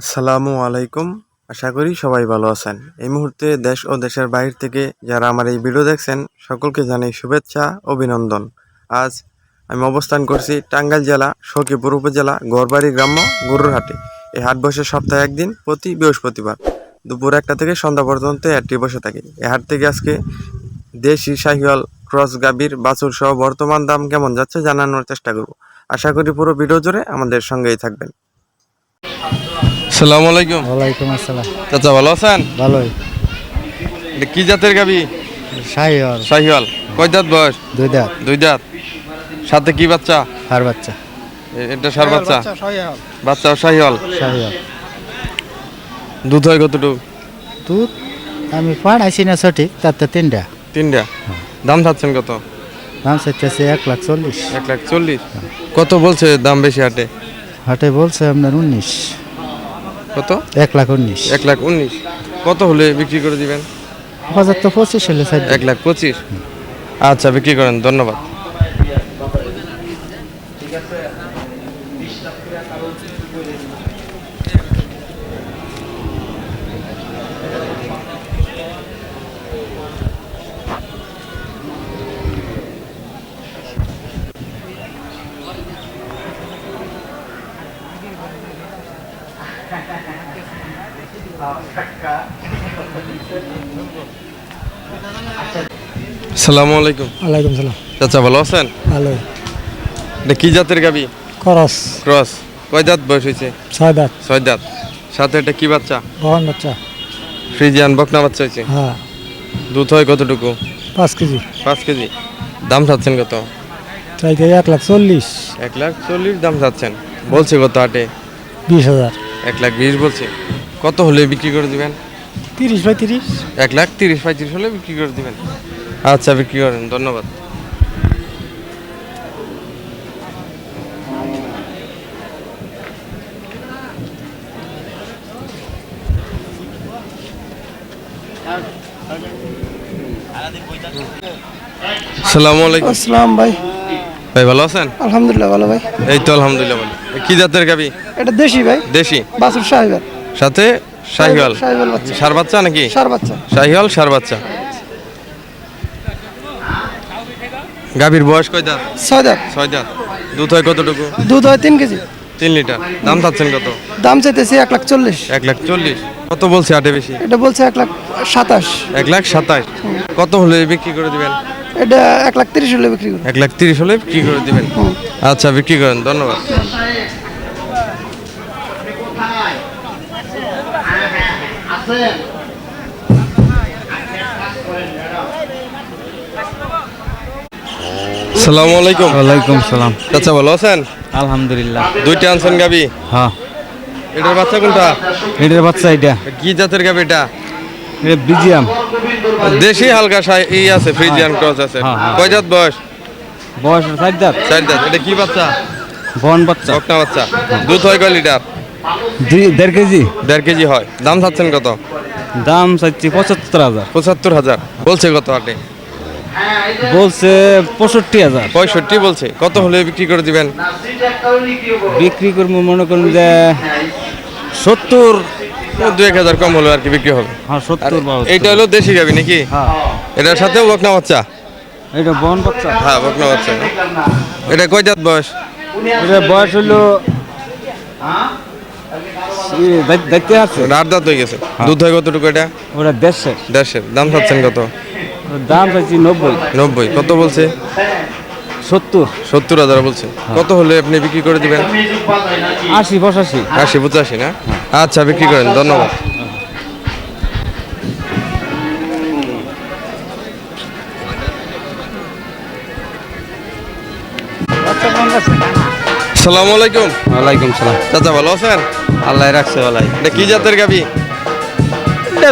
আসসালামু আলাইকুম। আশা করি সবাই ভালো আছেন। এই মুহূর্তে দেশ ও দেশের বাইরে থেকে যারা আমার এই ভিডিও দেখছেন, সকলকে জানাই শুভেচ্ছা, অভিনন্দন। আজ আমি অবস্থান করছি টাঙ্গাইল জেলা, সখীপুর উপজেলা, গড়বাড়ি গ্রাম্য গরুর হাটে এই হাট বসে সপ্তাহে একদিন, প্রতি বৃহস্পতিবার। দুপুর একটা থেকে সন্ধ্যা পর্যন্ত হাটটি বসে থাকে। এ হাট থেকে আজকে দেশি শাহিওয়াল, ক্রস গাবির বাছুর সহ বর্তমান দাম কেমন যাচ্ছে জানানোর চেষ্টা করব। আশা করি পুরো ভিডিও জুড়ে আমাদের সঙ্গেই থাকবেন। আসসালামু আলাইকুম। ওয়ালাইকুম আসসালাম। চাচা ভালো আছেন? ভালোই। এটা কি জাতের গাবি? শাহিওয়াল। শাহিওয়াল। কয় দাঁত বয়স? দুই দাঁত। দুই দাঁত। সাথে কি বাচ্চা? আর বাচ্চা। এটা সার বাচ্চা? বাচ্চা শাহিওয়াল। শাহিওয়াল? দুধ হয় কতটুকু? দুধ আমি পাড়াইছি না সঠিক তাতে তিনটা। তিনটা? দাম চাচ্ছেন কত? দাম চাইতেছে এক লাখ চল্লিশ। এক লাখ চল্লিশ। কত বলছে দাম বেশি হাটে? হাটে বলছে আপনার উনিশ। কত? এক লাখ উনিশ। এক লাখ উনিশ। কত হলে বিক্রি করে দিবেন? বাজার তো পঁচিশ হলে সাইড এক লাখ পঁচিশ। আচ্ছা বিক্রি করেন ধন্যবাদ। সালামু আলাইকুম। ওয়ালাইকুম সালাম। চাচা ভালো আছেন? এটা কি জাতের গাবি? খরচ ক্রস। কয় দাঁত বয়স হয়েছে? ছয় দাঁত। ছয় দাঁত। সাথে এটা কি বাচ্চা? বহন বাচ্চা। ফ্রিজিয়ান বকনা বাচ্চা হয়েছে? হ্যাঁ। দুধ হয় কতটুকু? পাঁচ কেজি। পাঁচ কেজি। দাম চাচ্ছেন কত? এক লাখ চল্লিশ। এক লাখ চল্লিশ দাম চাচ্ছেন। বলছে কত হাটে? বিশ হাজার। এক লাখ বিশ বলছে। কত হলে বিক্রি করে দিবেন? তিরিশ বাই তিরিশ। এক লাখ তিরিশ পঁয়ত্রিশ হলে বিক্রি করে দিবেন। আচ্ছা বিক্রি করেন ধন্যবাদ। সালামু আলাইকুম। আসসালাম ভাই। ভাই ভালো আছেন? আলহামদুলিল্লাহ ভালো ভাই। এই তো আলহামদুলিল্লাহ ভালো। কি জাতের গাবি? এটা দেশি ভাই। দেশি? বাসুর সাহেবের। সাথে শাহিওয়াল। সার বাচ্চা নাকি? শাহিওয়াল সার বাচ্চা। গাভীর বয়স কয় দাঁত? ছয় দাঁত। ছয় দাঁত। দুধ হয় কতটুকু? দুধ হয় তিন কেজি। তিন লিটার। দাম চাচ্ছেন কত? দাম চাইতেছি এক লাখ চল্লিশ। এক লাখ চল্লিশ। কত বলছে আটে বেশি? এটা বলছে এক লাখ সাতাশ। এক লাখ সাতাশ। কত হলে বিক্রি করে দিবেন? এটা এক লাখ তিরিশ হলে বিক্রি করি। এক লাখ তিরিশ হলে বিক্রি করে দিবেন। আচ্ছা বিক্রি করেন। ধন্যবাদ। সালামু আলাইকুম। ওয়ালাইকুম সালাম। চাচা ভালো আছেন? আলহামদুলিল্লাহ। দুইটা আনছেন গাবি? হ্যাঁ। এটার বাচ্চা কোনটা? এটার বাচ্চা এটা। কি জাতের গাবি এটা? এটা বিজিয়াম। দেশি হালকা সাই ই আছে ফ্রিজিয়ান ক্রস আছে। হ্যাঁ, হ্যাঁ। কয় জাত বয়স? বয়স ষাট দাঁত চার জাত। এটা কি বাচ্চা? বহন বাচ্চা। বকনা বাচ্চা। দুধ হয় কয় লিটার? দেড় কেজি? দেড় কেজি হয়। দাম চাচ্ছেন কত? দাম চাইছি পঁচাত্তর হাজার। পঁচাত্তর হাজার। বলছে কত আটে বলছে পঁয়ষট্টি হাজার। পঁয়ষট্টি বলছে। কত হলে বিক্রি করে দিবেন? বিক্রি করব মনে করুন যে সত্তর। দু এক হাজার কম হলে আর কি বিক্রি হবে। হ্যাঁ সত্তর এইটা হলো দেশি গাবি নাকি? হ্যাঁ। এটার সাথেও বকনা বাচ্চা? এটা বহন বাচ্চা। হ্যাঁ বকনা বাচ্চা। এটা কয় জাত বয়স? এটা বয়স হলো দেখতে আছে এটা আট দাঁত হয়ে গেছে। দুধ হয় কতটুকু এটা? ওটা দেড়শো। দেড়শের দাম চাচ্ছেন কত? দাম চাইছি নব্বই। নব্বই। কত বলছে? সত্তর। সত্তর হাজার বলছে। কত হলে আপনি বিক্রি করে দিবেন? আশি পঁচাশি। আশি পঁচাশি না? আচ্ছা বিক্রি করেন। ধন্যবাদ। সালামু আলাইকুম। ওয়ালাইকুম সালাম। চাচা ভালো আছেন? আল্লাহ রাখছে ওলাই এটা কি জাতের গাবি?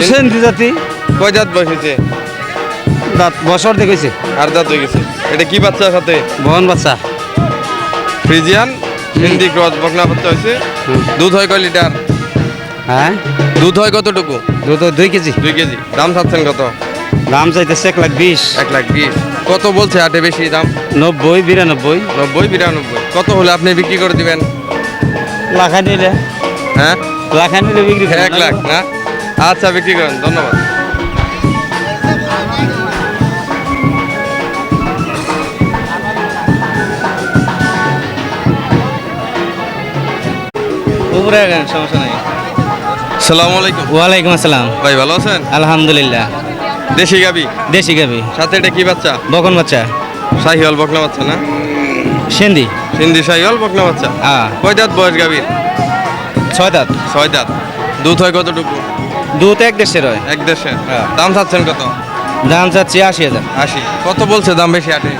সেন্দ্রি জাতি। কয় জাত বসেছে দাঁত বছর দেখেছে আর দাঁত হয়ে গেছে। এটা কি বাচ্চার সাথে? বহন বাচ্চা। ফ্রিজিয়ান হিন্দি ক্রস বকনা বাচ্চা হয়েছে। দুধ হয় কয় লিটার? হ্যাঁ? দুধ হয় কতটুকু? দুটো দুই কেজি। দুই কেজি। দাম চাচ্ছেন কত? দাম চাইতেছে এক লাখ বিশ। এক লাখ বিশ। কত বলছে আটে বেশি দাম? নব্বই বিরানব্বই। নব্বই বিরানব্বই। কত হলে আপনি বিক্রি করে দিবেন? লাখা নিলে হ্যাঁ? লাখান হলে বিক্রি এক লাখ না? আচ্ছা বিক্রি করেন ধন্যবাদ। উপরে সমস্যা নাই। সালাম আলাইকুম। ওয়ালাইকুম আসসালাম। ভাই ভালো আছেন? আলহামদুলিল্লাহ। দেশি গাবি? দেশি গাবি। সাথে এটা কি বাচ্চা? বকন বাচ্চা। শাহিওয়াল বকনা বাচ্চা না? সিন্ধি। হিন্দি শাহিওয়াল বকনা বাচ্চা? হ্যাঁ কয় দাঁত বয়স গাবির? ছয় দাঁত। ছয় দাঁত। দুধ হয় কতটুকু? দুধ এক দেশের হয়। এক দেশে হ্যাঁ। দাম চাচ্ছেন কত? দাম চাচ্ছি আশি হাজার। আশি। কত বলছে দাম বেশি আটে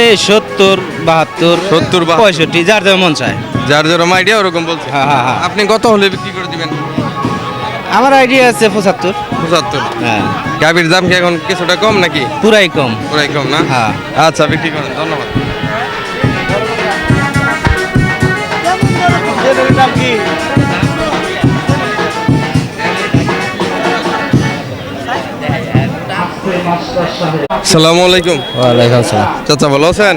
এই সত্তর বাহাত্তর 70, 72 পঁয়ষট্টি যার যেমন মন চায়। যার যেরকম আইডিয়া ওরকম বলছে। হ্যাঁ, হ্যাঁ, হ্যাঁ। আপনি কত হলে বিক্রি করে দিবেন? আমার আইডিয়া আছে পঁচাত্তর। পঁচাত্তর? হ্যাঁ। গাবির দাম কি এখন কিছুটা কম নাকি? পুরাই কম। পুরাই কম না? হ্যাঁ। আচ্ছা বিক্রি করেন ধন্যবাদ। সালামু আলাইকুম। ওয়ালাইকুম সালাম চাচা ভালো আছেন?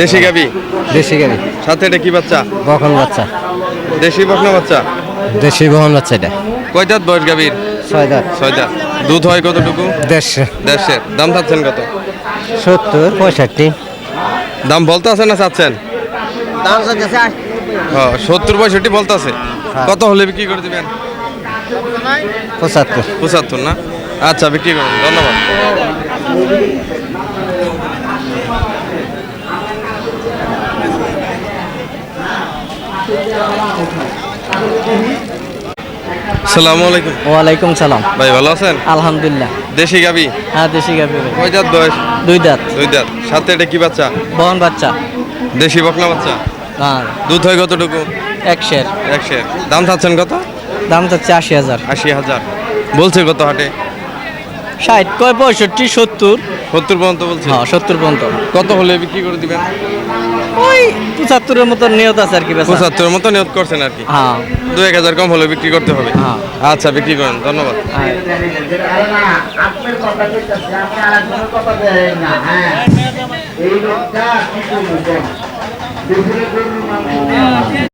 দেশি গাবি দেশি গাড়ি সাথে এটা কি বাচ্চা? বকন বাচ্চা। দেশি বকনা বাচ্চা? দেশি বহন বাচ্চা এটা। কয় দাঁত বয়স গাবির ছয় দাঁত। ছয় দাঁত। দুধ হয় কতটুকু? দেড়শো। দেশের দাম চাচ্ছেন কত? সত্তর পঁয়ষট্টি। দাম বলতে আছে না চাচ্ছেন? হ্যাঁ সত্তর পঁয়ষট্টি বলতে আছে কত হলে বিক্রি করে দিবেন? পঁচাত্তর। পঁচাত্তর না? আচ্ছা বিক্রি করুন। ধন্যবাদ। সালামু আলাইকুম। ওয়ালাইকুম সালাম। ভাই ভালো আছেন? আলহামদুলিল্লাহ। দেশি গাবি? হ্যাঁ দেশি গাভি কয় দাঁত বয়স? দুই দাঁত দুই দাঁত সাথে এটা কি বাচ্চা? বহন বাচ্চা। দেশি বকনা বাচ্চা? হ্যাঁ দুধ হয় কতটুকু? এক শের। এক শের। দাম চাচ্ছেন কত? দাম চাচ্ছে আশি হাজার। আশি হাজার। বলছে কত হাটে? ষাট কয় পঁয়ষট্টি সত্তর। সত্তর পর্যন্ত বলছে? হ্যাঁ সত্তর পর্যন্ত। কত হলে বিক্রি করে দিবেন? ওই পঁচাত্তরের মতো নিয়ত আছে আর কি বেচা। পঁচাত্তরের মতো নিয়ত করছেন আর কি। হ্যাঁ। দু এক হাজার কম হলে বিক্রি করতে হবে। হ্যাঁ। আচ্ছা বিক্রি করেন ধন্যবাদ। এই লোকটা কি করব?